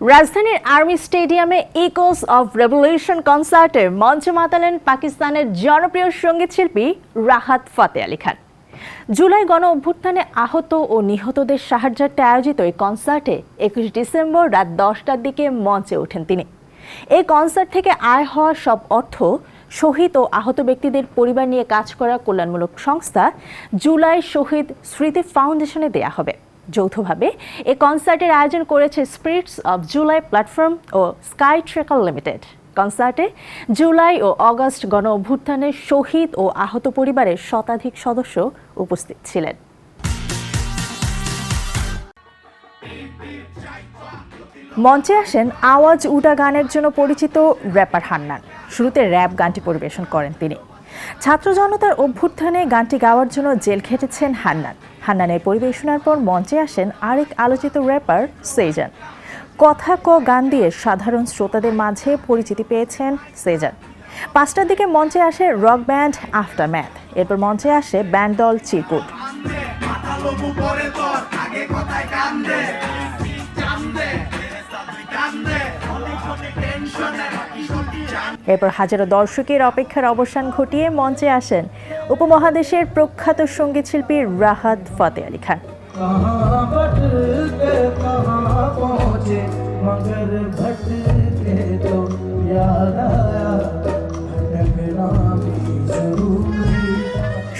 রাজধানীর আর্মি স্টেডিয়ামে echoes of revolution কনসার্টে মঞ্চে মাতালেন পাকিস্তানের জনপ্রিয় সংগীত শিল্পী রাহাত ফাতে আলী খান। জুলাই গণ অভ্যুত্থানে আহত ও নিহতদের সাহায্যার্থে আয়োজিত এই কনসার্টে একুশ ডিসেম্বর রাত দশটার দিকে মঞ্চে ওঠেন তিনি। এই কনসার্ট থেকে আয় হওয়া সব অর্থ শহীদ ও আহত ব্যক্তিদের পরিবার নিয়ে কাজ করা কল্যাণমূলক সংস্থা জুলাই শহীদ স্মৃতি ফাউন্ডেশনে দেয়া হবে। যৌথভাবে। এ কনসার্টের আয়োজন করেছে স্পিরিটস অব জুলাই প্ল্যাটফর্ম ও স্কাই ট্রেকার লিমিটেড কনসার্টে জুলাই ও অগস্ট গণ অভ্যুত্থানের শহীদ ও আহত পরিবারের শতাধিক সদস্য উপস্থিত ছিলেন। মঞ্চে আসেন আওয়াজ উডা গানের জন্য পরিচিত র্যাপার হান্নান। শুরুতে র্যাপ গানটি পরিবেশন করেন তিনি। ছাত্র জনতার অভ্যুত্থানে গানটি গাওয়ার জন্য জেল খেটেছেন হান্নান। হান্নানের পরিবেশনার পর মঞ্চে আসেন আরেক আলোচিত র্যাপার সেজান। কথা ক গান দিয়ে সাধারণ শ্রোতাদের মাঝে পরিচিতি পেয়েছেন সেজান। পাঁচটার দিকে মঞ্চে আসে রক ব্যান্ড আফটার ম্যাথ এরপর মঞ্চে আসে ব্যান্ড দল চিরকুট। এরপর হাজারো দর্শকের অপেক্ষার অবসান ঘটিয়ে মঞ্চে আসেন উপমহাদেশের প্রখ্যাত সঙ্গীতশিল্পী রাহাত ফতে আলী খান।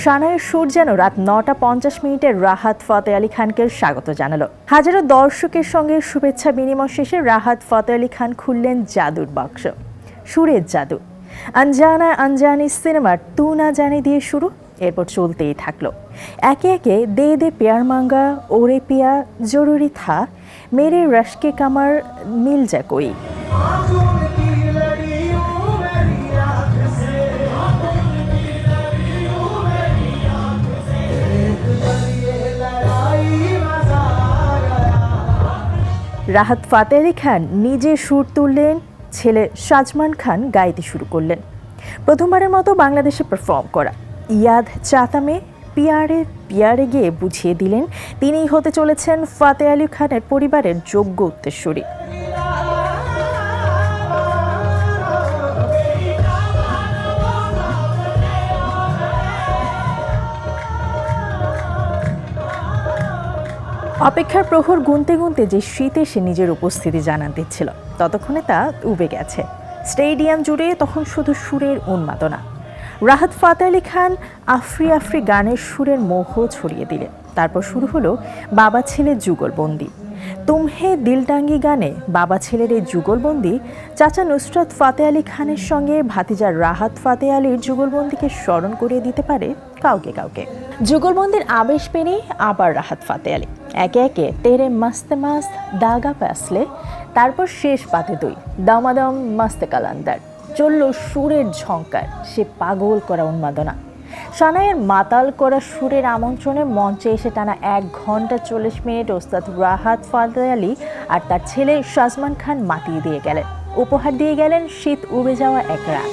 সানায়ের সুর যেন রাত নটা পঞ্চাশ মিনিটে রাহাত ফতে আলী খানকে স্বাগত জানালো। হাজারো দর্শকের সঙ্গে শুভেচ্ছা বিনিময় শেষে রাহাত ফতে আলী খান খুললেন জাদুর বাক্স। সুরের জাদু। আঞ্জানা আঞ্জানি সিনেমার তু না জানি দিয়ে শুরু, এরপর চলতেই থাকল। একে একে দে দে পেয়ার মাঙ্গা, ওরে পিয়া, জরুরি থা, মেরে রশকে কামার, মিল যা কই। রাহাত ফাতে আলী খান নিজে সুর তুললেন ছেলে সাজমান খান গাইতে শুরু করলেন। প্রথমবারের মতো বাংলাদেশে পারফর্ম করা। ইয়াদ চাতামে পিয়ারে পিয়ারে গিয়ে বুঝিয়ে দিলেন, তিনিই হতে চলেছেন ফাতে আলী খানের পরিবারের যোগ্য উত্তরসূরি। অপেক্ষার প্রহর গুনতে গুনতে যে শীতে সে নিজের উপস্থিতি জানান দিচ্ছিল, ততক্ষণে তা উবে গেছে। স্টেডিয়াম জুড়ে তখন শুধু সুরের উন্মাদনা। রাহাত ফাতে আলী খান আফ্রি আফ্রি গানের সুরের মোহ ছড়িয়ে দিলেন। তারপর শুরু হলো বাবা ছেলে যুগলবন্দি। তুমহে দিলটাঙ্গি গানে বাবা ছেলের এই যুগলবন্দি, চাচা নুসরাত ফাতে আলী খানের সঙ্গে ভাতিজা রাহাত ফাতে আলীর যুগলবন্দিকে স্মরণ করিয়ে দিতে পারে কাউকে কাউকে। যুগলবন্দির আবেশ পেরিয়ে আবার রাহাত ফাতে আলী। একে একে তেরে মাস্তে মাস্ত দাগা প্যাসলে, তারপর শেষ পাতে দুই, দামাদম মাস্তে কালান্দার। চলল সুরের ঝঙ্কার সে পাগল করা উন্মাদনা। সানায়ের মাতাল করা সুরের আমন্ত্রণে মঞ্চে এসে টানা এক ঘণ্টা চল্লিশ মিনিট ওস্তাদ রাহাত ফাতে আলী আর তার ছেলে শাজমান খান মাতিয়ে দিয়ে গেলেন। উপহার দিয়ে গেলেন শীত উবে যাওয়া এক রাত।